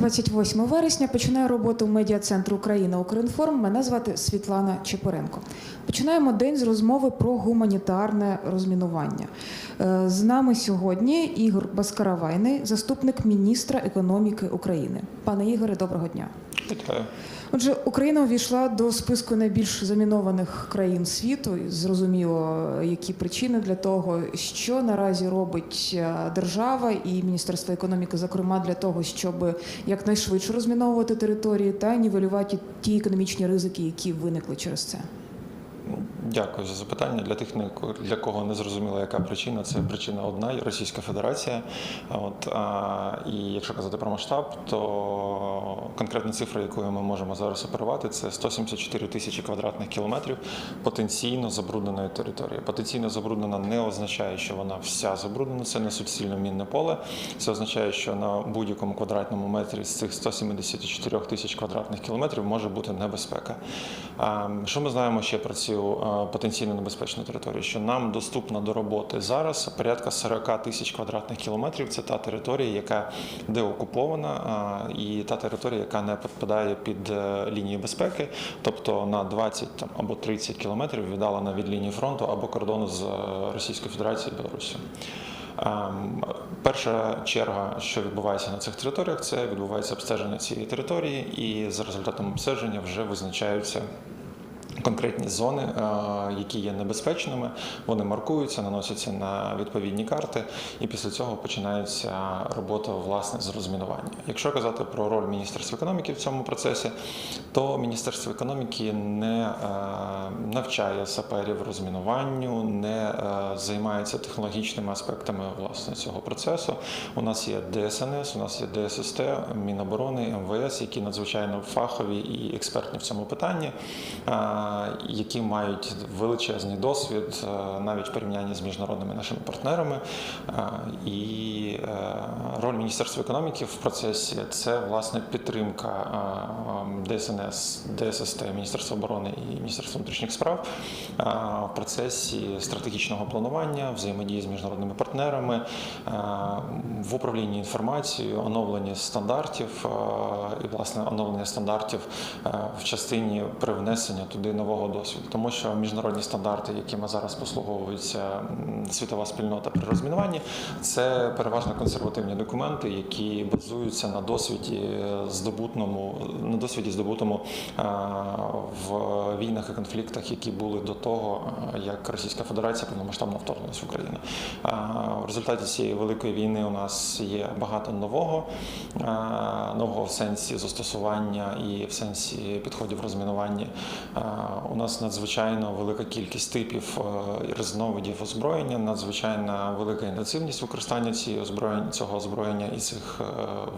28 вересня починає роботу медіа-центру Україна Укрінформ. Мене звати Світлана Чепуренко. Починаємо день з розмови про гуманітарне розмінування. Е, З нами сьогодні Ігор Баскаравайний, заступник міністра економіки України. Пане Ігоре, доброго дня. Вітаю. Отже, Україна увійшла до списку найбільш замінованих країн світу. І Зрозуміло, які причини для того, що наразі робить е, держава і Міністерство економіки, зокрема для того, щоб якнайшвидше розміновувати території та нівелювати ті економічні ризики, які виникли через це. Дякую за запитання. Для тих, для кого не зрозуміло, яка причина, це причина одна Російська Федерація. От, а, і якщо казати про масштаб, то конкретна цифра, якою ми можемо зараз оперувати, це 174 тисячі квадратних кілометрів потенційно забрудненої території. Потенційно забруднена не означає, що вона вся забруднена, це не суцільне мінне поле. Це означає, що на будь-якому квадратному метрі з цих 174 тисяч квадратних кілометрів може бути небезпека. А, Що ми знаємо ще про цю потенційно небезпечну територію? Що нам доступна до роботи зараз порядка 40 тисяч квадратних кілометрів. Це та територія, яка деокупована, і та територія, яка не підпадає під е, лінію безпеки, тобто на 20 там, або 30 кілометрів віддалена від лінії фронту або кордону з е, Російською Федерацією Білорусі. Ем, Перша черга, що відбувається на цих територіях, це відбувається обстеження цієї території, і за результатом обстеження вже визначаються. Конкретні зони, е, які є небезпечними, вони маркуються, наносяться на відповідні карти, і після цього починається робота власне з розмінування. Якщо казати про роль Міністерства економіки в цьому процесі, то Міністерство економіки не е, навчає саперів розмінуванню, не е, займається технологічними аспектами власне цього процесу. У нас є ДСНС, у нас є ДССТ, Міноборони, МВС, які надзвичайно фахові і експертні в цьому питанні. Які мають величезний досвід е, навіть в порівнянні з міжнародними нашими партнерами. Е, І е, роль Міністерства економіки в процесі це власне підтримка ДСНС, ДССТ, Міністерства оборони і Міністерства внутрішніх справ в процесі стратегічного планування, взаємодії з міжнародними партнерами, в управлінні інформацією, оновленні стандартів і власне оновлення стандартів в частині привнесення туди нового досвіду, тому що міжнародні стандарти, якими зараз послуговується світова спільнота при розмінуванні, це переважно консервативні документи, які базуються на досвіді е, здобутному, на досвіді здобутому е, в війнах і конфліктах, які були до того, е, як Російська Федерація повномасштабно вторглася в Україну. В результаті цієї великої війни у нас є багато нового, нового в сенсі застосування і в сенсі підходів розмінування. У нас надзвичайно велика кількість типів е, і різновидів озброєння, надзвичайно велика інтенсивність використання цієї озброєння, цього озброєння і цих е,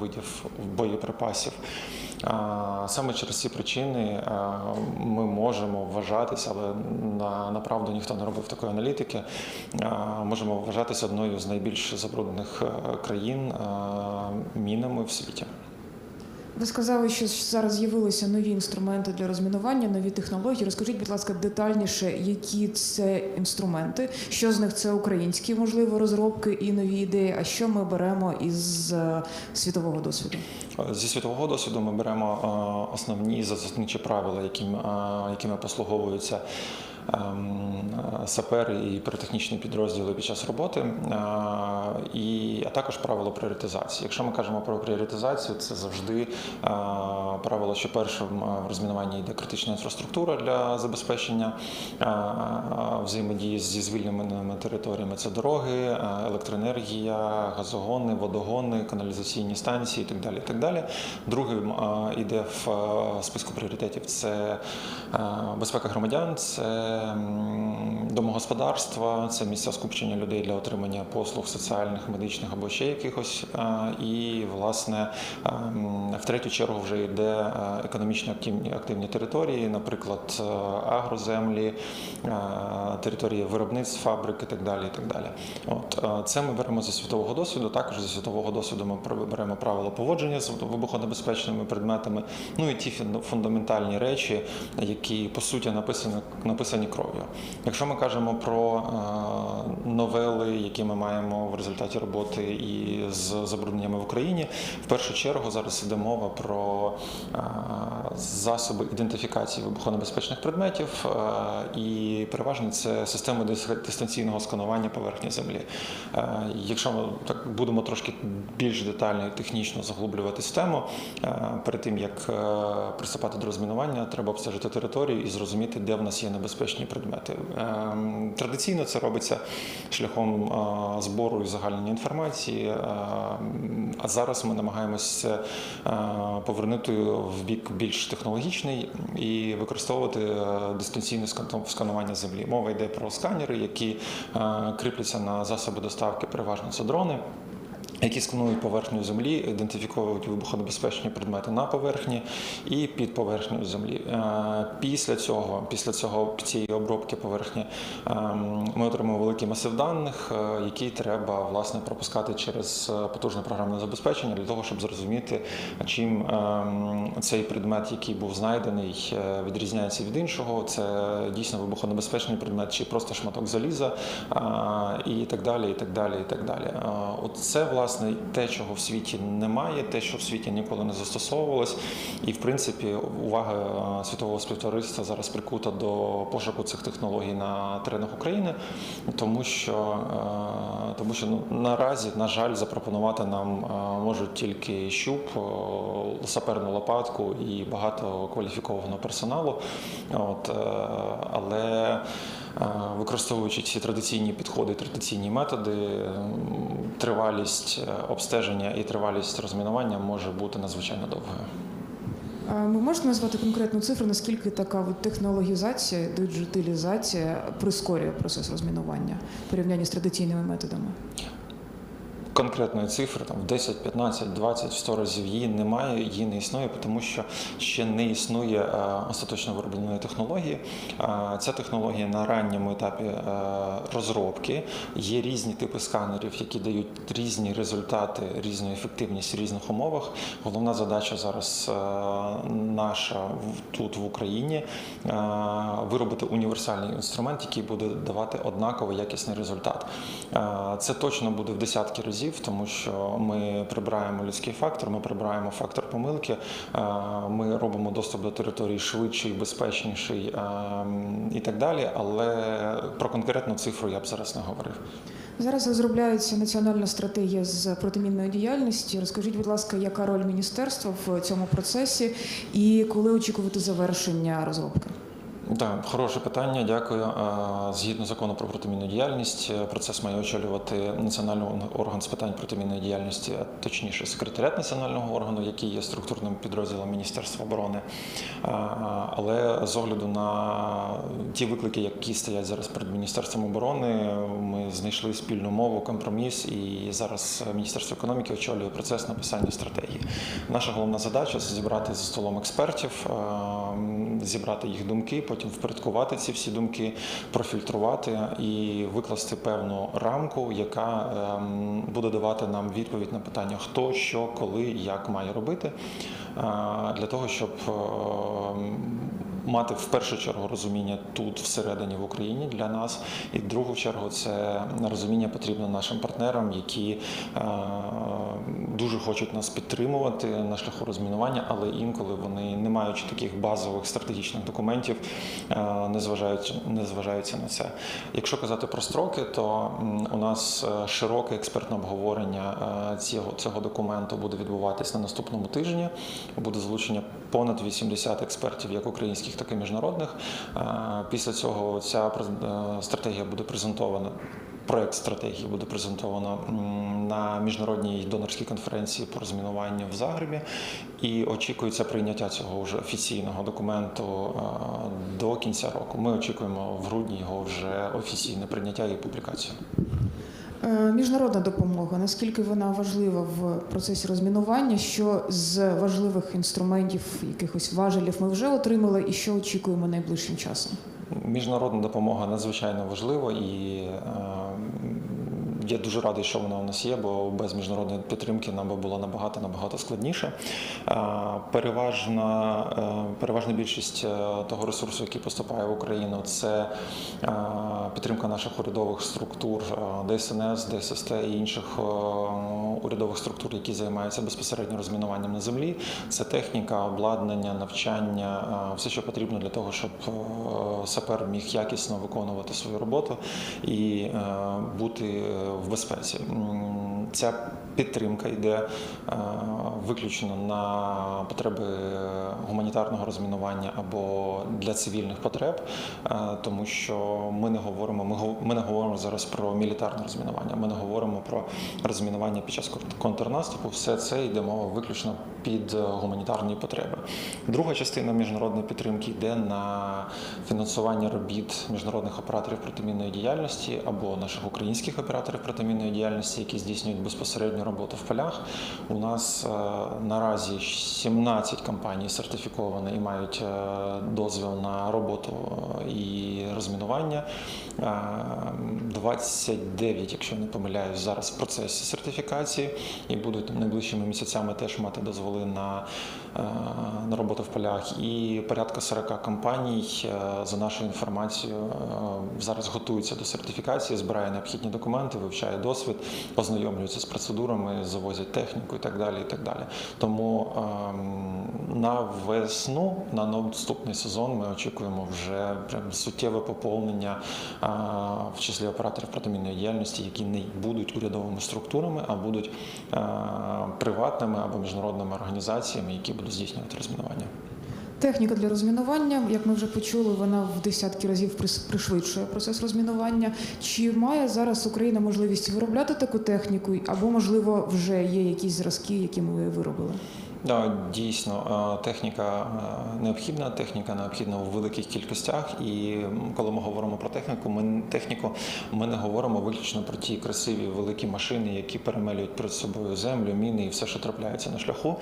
видів боєприпасів. Саме через ці причини е, ми можемо вважатися, але на, направду ніхто не робив такої аналітики. Можемо вважатися одною з найбільш забруднених країн мінами в світі. Ви сказали, що зараз з'явилися нові інструменти для розмінування, нові технології. Розкажіть, будь ласка, детальніше, які це інструменти, що з них це українські, можливо, розробки і нові ідеї. А що ми беремо із е, світового досвіду? Зі світового досвіду ми беремо е, основні засадничі правила, яким, е, якими послуговуються ем, е, сапери і піротехнічні підрозділи під час роботи, е, і, а також правило пріоритизації. Якщо ми кажемо про пріоритизацію, це завжди е, правило, що першим е, в розмінуванні йде критична інфраструктура для забезпечення е, взаємодії зі звільненими територіями. Це дороги, електроенергія, газогони, водогони, каналізаційні станції і так далі. І так далі. Другим йде в списку пріоритетів це безпека громадян, це домогосподарства, це місця скупчення людей для отримання послуг соціальних, медичних або ще якихось. Е, І, власне, е, в третю чергу вже йде е, економічно активні, активні території, наприклад, е, агроземлі, території виробництв, фабрик і так далі. І так далі. От, це ми беремо зі світового досвіду. Також зі світового досвіду ми беремо правила поводження з вибухонебезпечними предметами. Ну і ті фундаментальні речі, які по суті написані, написані кров'ю. Якщо ми кажемо про новели, які ми маємо в результаті роботи і з забрудненнями в Україні, в першу чергу зараз йде мова про е, засоби ідентифікації вибухонебезпечних предметів, е, і переважно це системи дистанційного сканування поверхні землі. Е, Якщо ми так будемо трошки більш детально і технічно заглублювати систему, перед тим як приступати до розмінування, треба обстежити територію і зрозуміти, де в нас є небезпечні предмети. Ем, Традиційно це робиться шляхом збору і загальнення інформації. е, А зараз ми намагаємося е, повернути в бік більш технологічний і використовувати е, дистанційне скан- сканування землі. Мова йде про сканери, які кріпляться на засоби доставки, переважно це дрони які сканують поверхню землі, ідентифікують вибухонебезпечні предмети на поверхні і під поверхнею землі. Е, Після цього, після цього цієї обробки поверхні, ем, ми отримуємо великий масив даних, е, який треба власне пропускати через е, потужне програмне забезпечення для того, щоб зрозуміти, чим цей предмет, який був знайдений, е, відрізняється від іншого. Це дійсно вибухонебезпечний предмет, чи просто шматок заліза, і так далі, і так далі, і так далі. От це власне те, чого в світі немає, те, що в світі ніколи не застосовувалось, і в принципі увага е, світового співтовариства зараз прикута до пошуку цих технологій на теренах України, тому що, е, тому що ну, наразі, на жаль, запропонувати нам е, можуть тільки щуп, саперну лопатку і багато кваліфікованого персоналу. От, але використовуючи ці традиційні підходи, традиційні методи, тривалість е, обстеження і тривалість розмінування може бути надзвичайно довгою. Ми можете назвати конкретну цифру, наскільки така от технологізація, диджиталізація прискорює процес розмінування в порівнянні з традиційними методами? Конкретної цифри там в 10, 15, 20, 100 разів її немає, її не існує, тому що ще не існує е, остаточно виробленої технології. Е, Ця технологія на ранньому етапі е, розробки. Є різні типи сканерів, які дають різні результати, різну ефективність в різних умовах. Головна задача зараз наша тут в Україні виробити універсальний інструмент, який буде давати однаково якісний результат. Це точно буде в десятки разів, тому що ми прибираємо людський фактор, ми прибираємо фактор помилки, е, ми робимо доступ до території швидший, безпечніший е, і так далі. Але про конкретну цифру я б зараз не говорив. Зараз розробляється національна стратегія з протимінної діяльності. Розкажіть, будь ласка, яка роль міністерства в цьому процесі і коли очікувати завершення розробки? Так, хороше питання, дякую. Згідно закону про протимінну діяльність, е, процес має очолювати національний орган з питань протимінної діяльності, а точніше секретаріат національного органу, який є структурним підрозділом Міністерства оборони. Але з огляду на ті виклики, які стоять зараз перед Міністерством оборони, ми знайшли спільну мову, компроміс, і зараз Міністерство економіки очолює процес написання стратегії. Наша головна задача це зібрати за столом експертів, зібрати їх думки, потім впорядкувати ці всі думки, профільтрувати і викласти певну рамку, яка ем, буде давати нам відповідь на питання, хто, що, коли, як має робити, е, для того, щоб ем, мати в першу чергу розуміння тут всередині в Україні для нас, і в другу чергу це розуміння потрібно нашим партнерам, які е, дуже хочуть нас підтримувати на шляху розмінування, але інколи вони, не маючи таких базових стратегічних документів, е, не зважають, не зважаються на це. Якщо казати про строки, то у нас е, широке експертне обговорення цього, цього документу буде відбуватись на наступному тижні. Буде залучення понад 80 експертів, як українських, так і міжнародних. Е, Після цього ця е, стратегія буде презентована. Проект стратегії буде презентовано на міжнародній донорській конференції по розмінуванню в Загребі, і очікується прийняття цього вже офіційного документу е, до кінця року. Ми очікуємо в грудні його вже офіційне прийняття і публікацію. Е, Міжнародна допомога, наскільки вона важлива в процесі розмінування? Що з важливих інструментів, якихось важелів ми вже отримали, і що очікуємо найближчим часом? Міжнародна допомога надзвичайно важлива і е, я дуже радий, що вона у нас є, бо без міжнародної підтримки нам би було набагато набагато складніше. Переважна, е, переважна більшість е, того ресурсу, який поступає в Україну, це е, підтримка наших урядових структур, ДСНС, ДССТ і інших урядових структур, які займаються безпосередньо розмінуванням на землі. Це техніка, обладнання, навчання, все, що потрібно для того, щоб сапер міг якісно виконувати свою роботу і бути в безпеці. Ця підтримка йде е, виключно на потреби гуманітарного розмінування або для цивільних потреб, е, тому що ми не говоримо, ми, не говоримо зараз про мілітарне розмінування. Ми не говоримо про розмінування під час кон- контрнаступу. Все це йде мова виключно під е, гуманітарні потреби. Друга частина міжнародної підтримки йде на фінансування робіт міжнародних операторів протимінної діяльності або наших українських операторів протимінної діяльності, які здійснюють безпосередню роботу в полях. У нас е, наразі 17 компаній сертифіковані і мають е, дозвіл на роботу е, і розмінування. Е, 29, якщо не помиляюсь, зараз в процесі сертифікації і будуть найближчими місяцями теж мати дозволи на, на роботу в полях. І порядка 40 компаній, за нашою інформацією, зараз готуються до сертифікації, збирає необхідні документи, вивчає досвід, познайомлюються з процедурами, завозять техніку і так далі. І так далі. Тому ем, на весну, на наступний сезон, ми очікуємо вже прям суттєве поповнення а, в числі операторів протимінної діяльності, які не будуть урядовими структурами, а будуть а, приватними або міжнародними організаціями, які будуть здійснювати розмінування. Техніка для розмінування, як ми вже почули, вона в десятки разів пришвидшує процес розмінування. Чи має зараз Україна можливість виробляти таку техніку, або можливо вже є якісь зразки, які ми виробили? Да, дійсно, е, техніка е, необхідна, техніка необхідна у великих кількостях. І коли ми говоримо про техніку, ми техніку, ми не говоримо виключно про ті красиві великі машини, які перемелюють перед собою землю, міни і все, що трапляється на шляху.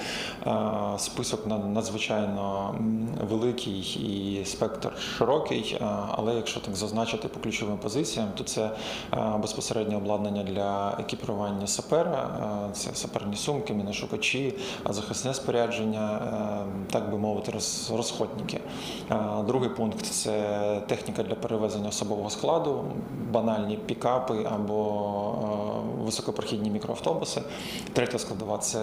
Е, Список на- надзвичайно великий і спектр широкий. Але якщо так зазначити по ключовим позиціям, то це безпосередньо обладнання для екіпірування сапера, це саперні сумки, міношукачі, а захисне спорядження, е, так би мовити, роз- розходники. Е, Другий пункт це техніка для перевезення особового складу, банальні пікапи або е, високопрохідні мікроавтобуси. Третя складова це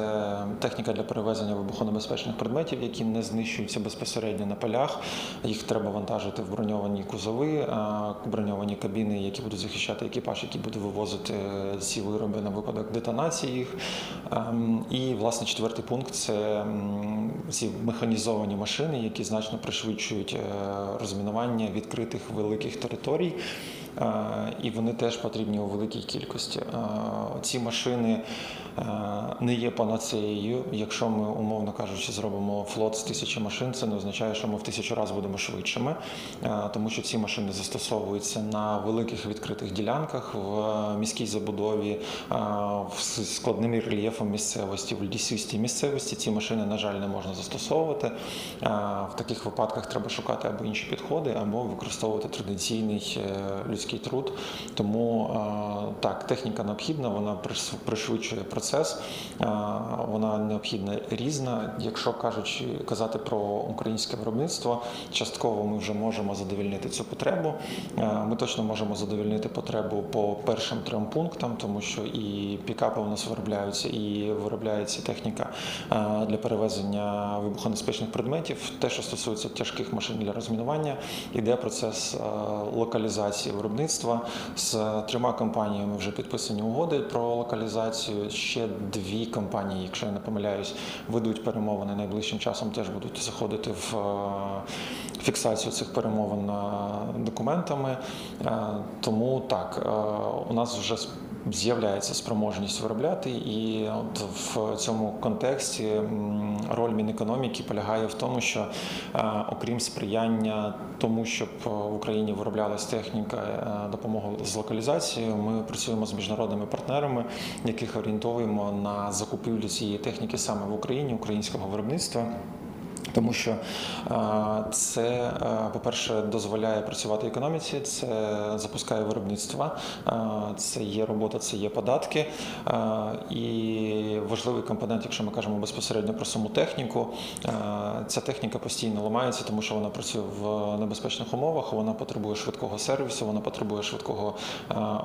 техніка для перевезення вибухонебезпечних предметів, які не знищуються безпосередньо на полях. Їх треба вантажити в броньовані кузови, е, броньовані кабіни, які будуть захищати екіпаж, який буде вивозити ці вироби на випадок детонації їх. Ем, І власне четвертий пункт це ці механізовані машини, які значно пришвидшують е, розмінування відкритих великих територій. Е, І вони теж потрібні у великій кількості. Е, Ці машини е, не є панацеєю. Якщо ми, умовно кажучи, зробимо флот з тисячі машин, це не означає, що ми в тисячу разів будемо швидшими, тому що ці машини застосовуються на великих відкритих ділянках в міській забудові, с- складним рельєфом місцевості, в лісистій місцевості. Ці машини, на жаль, не можна застосовувати. В таких випадках треба шукати або інші підходи, або використовувати традиційний е, людський труд. Тому е, так, техніка необхідна, вона пришвидшує процес, е, вона необхідна різна. Якщо кажучи, казати про українське виробництво, частково ми вже можемо задовільнити цю потребу. Е, Ми точно можемо задовільнити потребу по першим трьом пунктам, тому що і пікапи у нас виробляються, і виробляється техніка для перевезення вибухонебезпечних предметів. Те, що стосується тяжких машин для розмінування, іде процес локалізації виробництва. З трьома компаніями вже підписані угоди про локалізацію. Ще дві компанії, якщо я не помиляюсь, ведуть перемовини найближчим часом. Теж будуть заходити в е, фіксацію цих перемовин е, документами. Е, Тому так, у нас вже з'являється спроможність виробляти, і от в цьому контексті роль Мінекономіки полягає в тому, що е, окрім сприяння тому, щоб е, в Україні вироблялась техніка е, допомоги з локалізацією, ми працюємо з міжнародними партнерами, яких орієнтуємо на закупівлю цієї техніки саме в Україні, українського виробництва. Тому що е, це, е, по-перше, дозволяє працювати економіці, це запускає виробництво, е, це є робота, це є податки. І важливий компонент, якщо ми кажемо безпосередньо про саму техніку, ця техніка постійно ламається, тому що вона працює в небезпечних умовах, вона потребує швидкого сервісу, вона потребує швидкого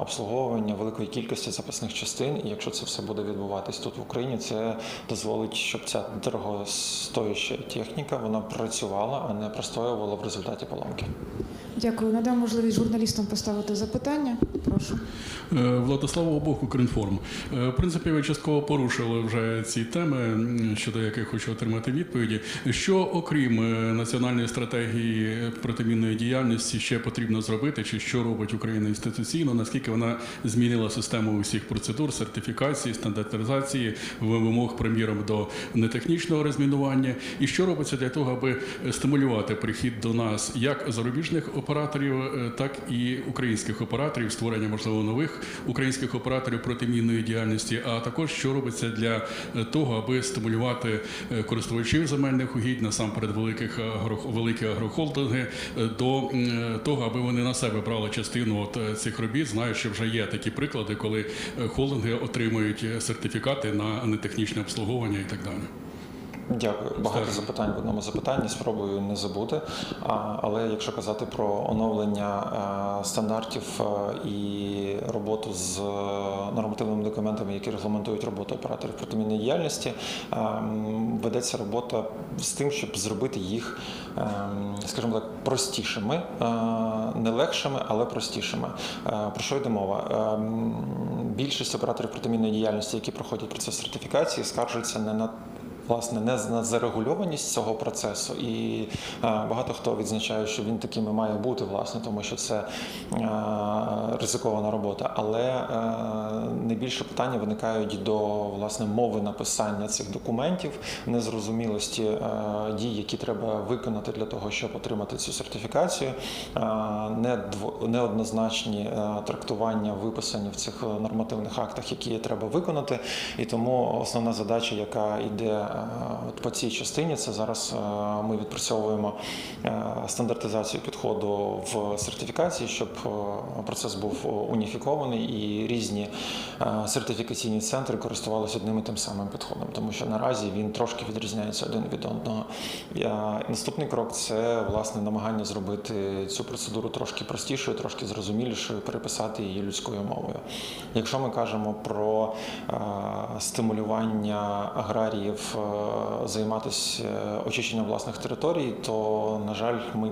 обслуговування, великої кількості запасних частин. І якщо це все буде відбуватись тут в Україні, це дозволить, щоб ця дорогостояща техніка вона працювала, а не простоювала в результаті поломки. Дякую. Надам можливість журналістам поставити запитання. Прошу. Е, Владислав Обох, Укрінформ. Е, В принципі, ви частково порушили вже ці теми, щодо яких хочу отримати відповіді. Що окрім е, національної стратегії протимінної діяльності ще потрібно зробити, чи що робить Україна інституційно? Наскільки вона змінила систему усіх процедур, сертифікації, стандартизації, вимог приміром до нетехнічного розмінування? І що робиться для того, аби стимулювати прихід до нас як зарубіжних операторів, е, так і українських операторів, створення можливо нових українських операторів протимінної діяльності, а також що робиться для е, того, аби стимулювати е, користувачів земельних угідь, насамперед великих великі агрохолдинги, до того, аби вони на себе брали частину от цих робіт. Знаю, що вже є такі приклади, коли холдинги отримують сертифікати на нетехнічне обслуговування і так далі. Дякую. Багато запитань в одному запитанні. Спробую не забути. Але якщо казати про оновлення е, стандартів е, і роботу з е, нормативними документами, які регламентують роботу операторів протимінної діяльності, ведеться робота з тим, щоб зробити їх, скажімо так, простішими, не легшими, але простішими. Про що йде мова? Більшість операторів протимінної діяльності, які проходять процес сертифікації, скаржуються не на власне не зарегульованість цього процесу, і е, багато хто відзначає, що він таким і має бути, власне, тому що це е, ризикована робота. Але е, найбільше питання виникають до власне мови написання цих документів, незрозумілості дій, які треба виконати для того, щоб отримати цю сертифікацію, неоднозначні трактування виписані в цих нормативних актах, які треба виконати. І тому основна задача, яка йде от по цій частині, це зараз е, ми відпрацьовуємо е, стандартизацію підходу в сертифікації, щоб е, процес був уніфікований і різні е, сертифікаційні центри користувалися одним і тим самим підходом, тому що наразі він трошки відрізняється один від одного. Наступний крок це власне намагання зробити цю процедуру трошки простішою, трошки зрозумілішою, переписати її людською мовою. Якщо ми кажемо про е, стимулювання аграріїв е, займатися е, очищенням власних територій, то на жаль, ми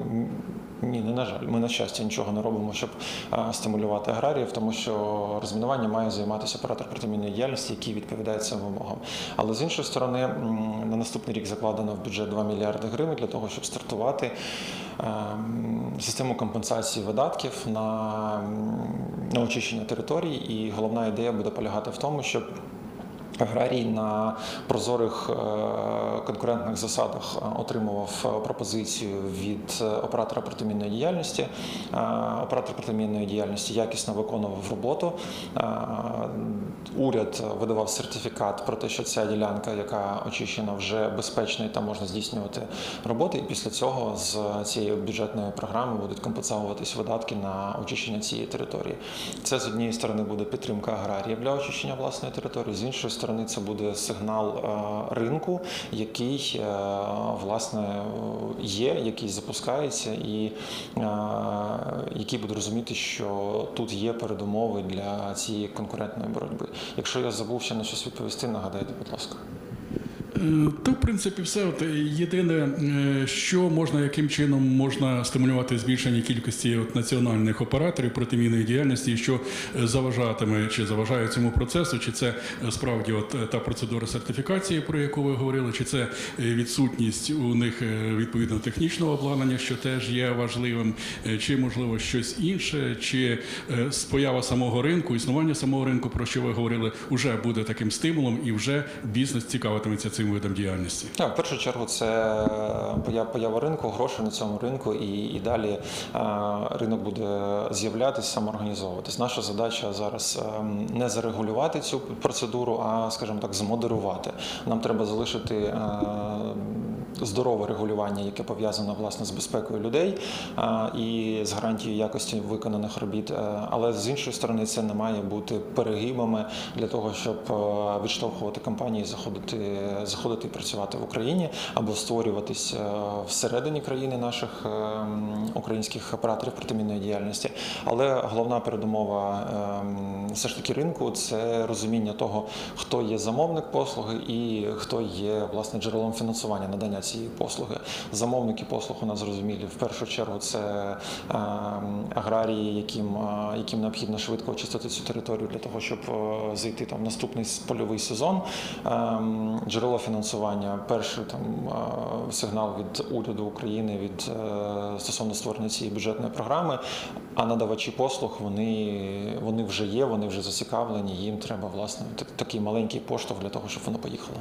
ні, не на жаль, ми на щастя нічого не робимо, щоб е, стимулювати аграріїв, тому що розмінування має займатися оператор протимінної діяльності, який відповідає цим вимогам. Але з іншої сторони, на наступний рік закладено в бюджет 2 мільярди гривень для того, щоб стартувати ем, систему компенсації видатків на, на очищення територій. І головна ідея буде полягати в тому, щоб Аграрій на прозорих е, конкурентних засадах е, отримував е, пропозицію від оператора протимінної діяльності. Оператор протимінної діяльності якісно виконував роботу. Уряд видавав сертифікат про те, що ця ділянка, яка очищена, вже безпечна і там можна здійснювати роботи. І після цього з цієї бюджетної програми будуть компенсовуватись видатки на очищення цієї території. Це з однієї сторони буде підтримка аграріїв для очищення власної території, з іншої сторони, це буде сигнал е, ринку, який е, власне є, який запускається, і е, який буде розуміти, що тут є передумови для цієї конкурентної боротьби. Якщо я забув ще на щось відповісти, нагадайте, будь ласка. Е, То, в принципі, все. От, е, єдине, е, що можна, яким чином можна стимулювати збільшення кількості от, національних операторів протимінної діяльності, що заважатиме чи заважає цьому процесу, чи це справді от та процедура сертифікації, про яку ви говорили, чи це відсутність у них відповідно технічного обладнання, що теж є важливим, чи можливо щось інше, чи поява самого ринку, існування самого ринку, про що ви говорили, вже буде таким стимулом, і вже бізнес цікавитиметься цим видом діяльності. Так, в першу чергу це поява, поява ринку, грошей на цьому ринку, і, і далі е, ринок буде з'являтися, самоорганізовуватись. Наша задача зараз ем, не зарегулювати цю процедуру, а, скажімо так, змодерувати. Нам треба залишити. Здорове регулювання, яке пов'язано власне з безпекою людей і з гарантією якості виконаних робіт. Е, Але з іншої сторони, це не має бути перегибами для того, щоб е, відштовхувати компанії, заходити, заходити і працювати в Україні або створюватись е, всередині країни наших українських операторів протимінної діяльності. Але головна передумова все ж таки ринку це розуміння того, хто є замовник послуги і хто є власне джерелом фінансування надання цієї послуги. Замовники послуг у нас зрозумілі в першу чергу це ем, аграрії, яким, е, яким необхідно швидко очистити цю територію для того, щоб е, зайти там в наступний польовий сезон. Ем, Джерело фінансування перший там е, сигнал від уряду України від стосовно створення цієї бюджетної програми. А надавачі послуг вони, вони вже є, вони вже зацікавлені. Їм треба власне такий маленький поштовх для того, щоб воно поїхало.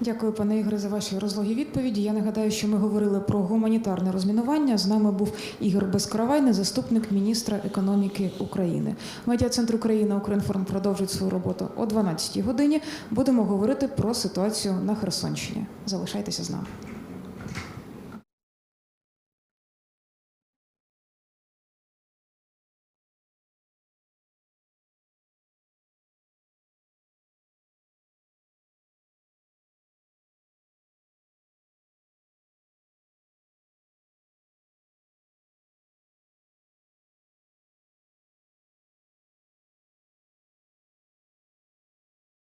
Дякую, пане Ігоре, за ваші розлогі відповіді. Я нагадаю, що ми говорили про гуманітарне розмінування. З нами був Ігор Безкаравайний, заступник міністра економіки України. Медіа центр Україна Укрінформ продовжить свою роботу о 12 годині. Будемо говорити про ситуацію на Херсонщині. Залишайтеся з нами.